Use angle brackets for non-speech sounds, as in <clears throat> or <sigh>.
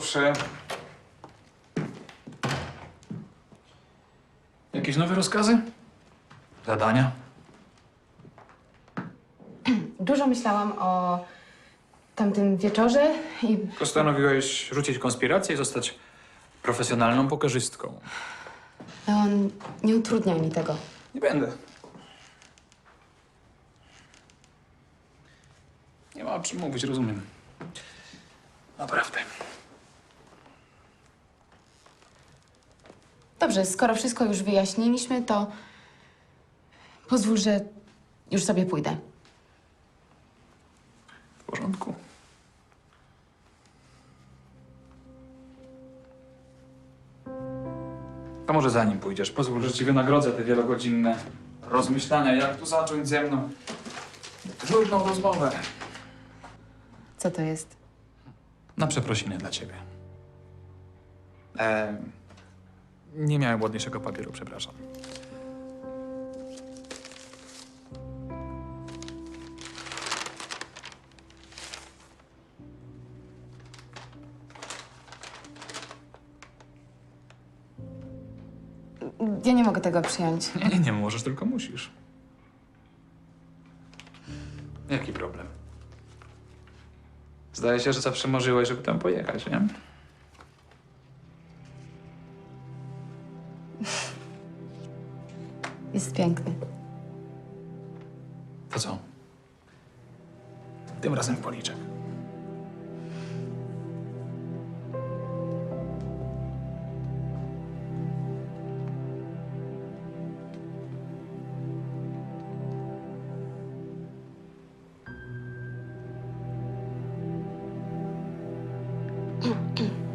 Proszę. Jakieś nowe rozkazy? Zadania? Dużo myślałam o tamtym wieczorze i Postanowiłeś rzucić konspirację i zostać profesjonalną pokerzystką. Leon nie utrudniaj mi tego. Nie będę. Nie ma o czym mówić, rozumiem. Naprawdę. Dobrze, skoro wszystko już wyjaśniliśmy, to pozwól, że już sobie pójdę. W porządku. To może zanim pójdziesz, pozwól, że ci wynagrodzę te wielogodzinne rozmyślania, jak tu zacząć ze mną trudną rozmowę. Co to jest? Na przeprosiny dla ciebie. E, nie miałem ładniejszego papieru, przepraszam. Ja nie mogę tego przyjąć. Nie, nie, nie możesz, tylko musisz. Jaki problem? Zdaje się, że zawsze marzyłeś, żeby tam pojechać, nie? Jest piękny. To co? Tym razem w policzek. <clears throat>